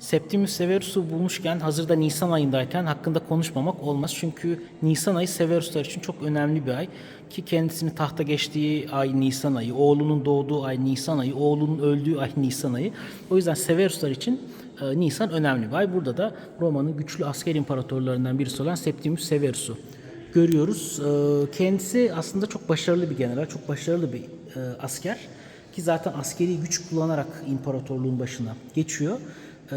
Septimius Severus'u bulmuşken hazırda Nisan ayındayken hakkında konuşmamak olmaz. Çünkü Nisan ayı Severuslar için çok önemli bir ay. Ki kendisinin tahta geçtiği ay Nisan ayı, oğlunun doğduğu ay Nisan ayı, oğlunun öldüğü ay Nisan ayı. O yüzden Severuslar için e, Nisan önemli bir ay. Burada da Roma'nın güçlü asker imparatorlarından birisi olan Septimius Severus'u görüyoruz. E, Kendisi aslında çok başarılı bir general, çok başarılı bir e, asker. Ki zaten askeri güç kullanarak imparatorluğun başına geçiyor. Ee,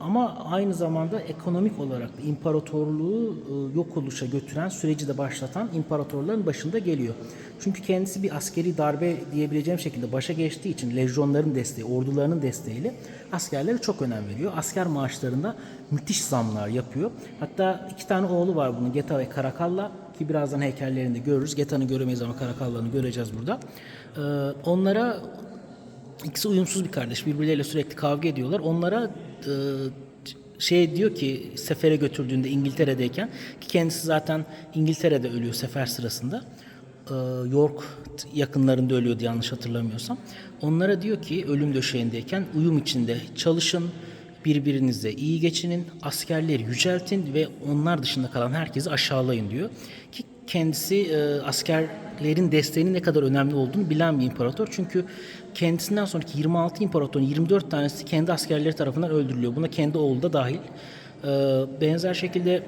ama aynı zamanda ekonomik olarak imparatorluğu e, yok oluşa götüren süreci de başlatan imparatorların başında geliyor. Çünkü kendisi bir askeri darbe diyebileceğim şekilde başa geçtiği için lejyonların desteği, ordularının desteğiyle askerlere çok önem veriyor. Asker maaşlarında müthiş zamlar yapıyor. Hatta iki tane oğlu var bunun Geta ve Karakalla ki birazdan heykellerinde görürüz. Geta'nı göremeyiz ama Karakalla'nı göreceğiz burada. Ee, onlara İkisi uyumsuz bir kardeş. Birbirleriyle sürekli kavga ediyorlar. Onlara e, şey diyor ki sefere götürdüğünde İngiltere'deyken ki kendisi zaten İngiltere'de ölüyor sefer sırasında. E, York yakınlarında ölüyordu yanlış hatırlamıyorsam. Onlara diyor ki ölüm döşeğindeyken uyum içinde çalışın, birbirinize iyi geçinin, askerleri yüceltin ve onlar dışında kalan herkesi aşağılayın diyor. Ki kendisi e, askerlerin desteğinin ne kadar önemli olduğunu bilen bir imparator. Çünkü kendisinden sonraki 26 imparatorun 24 tanesi kendi askerleri tarafından öldürülüyor. Buna kendi oğlu da dahil. E, benzer şekilde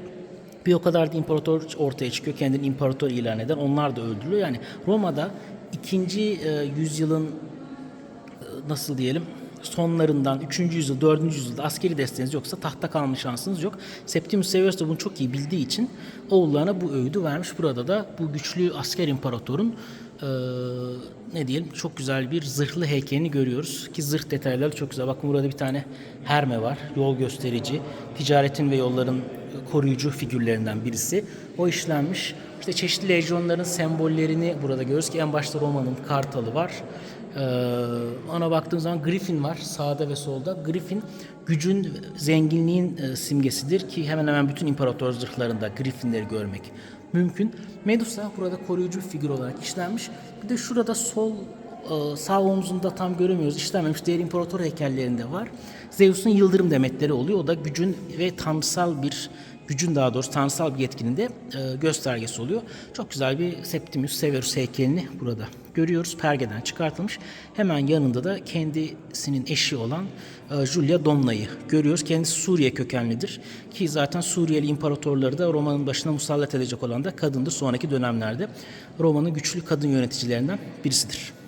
bir o kadar da imparator ortaya çıkıyor. Kendini imparator ilan eden. Onlar da öldürülüyor. Yani Roma'da ikinci e, yüzyılın nasıl diyelim sonlarından 3. yüzyıl, 4. yüzyılda askeri desteğiniz yoksa tahta kalma şansınız yok. Septimius Severus da bunu çok iyi bildiği için oğullarına bu öğüdü vermiş. Burada da bu güçlü asker imparatorun eee, ne diyelim çok güzel bir zırhlı heykelini görüyoruz. Ki zırh detayları çok güzel. Bakın burada bir tane Herme var. Yol gösterici. Ticaretin ve yolların koruyucu figürlerinden birisi. O işlenmiş. İşte çeşitli lejyonların sembollerini burada görüyoruz ki en başta Roma'nın kartalı var. Ee, ona baktığım zaman Griffin var sağda ve solda. Griffin gücün, zenginliğin e, simgesidir ki hemen hemen bütün imparator zırhlarında Griffinleri görmek mümkün. Medusa burada koruyucu figür olarak işlenmiş. Bir de şurada sol e, sağ omzunda tam göremiyoruz işlenmemiş diğer imparator heykellerinde var. Zeus'un yıldırım demetleri oluyor. O da gücün ve tanrısal bir gücün daha doğrusu tanrısal bir yetkinin de e, göstergesi oluyor. Çok güzel bir Septimius Severus heykelini burada görüyoruz. Pergeden çıkartılmış. Hemen yanında da kendisinin eşi olan e, Julia Domna'yı görüyoruz. Kendisi Suriye kökenlidir. Ki zaten Suriyeli imparatorları da Roma'nın başına musallat edecek olan da kadındı sonraki dönemlerde. Roma'nın güçlü kadın yöneticilerinden birisidir.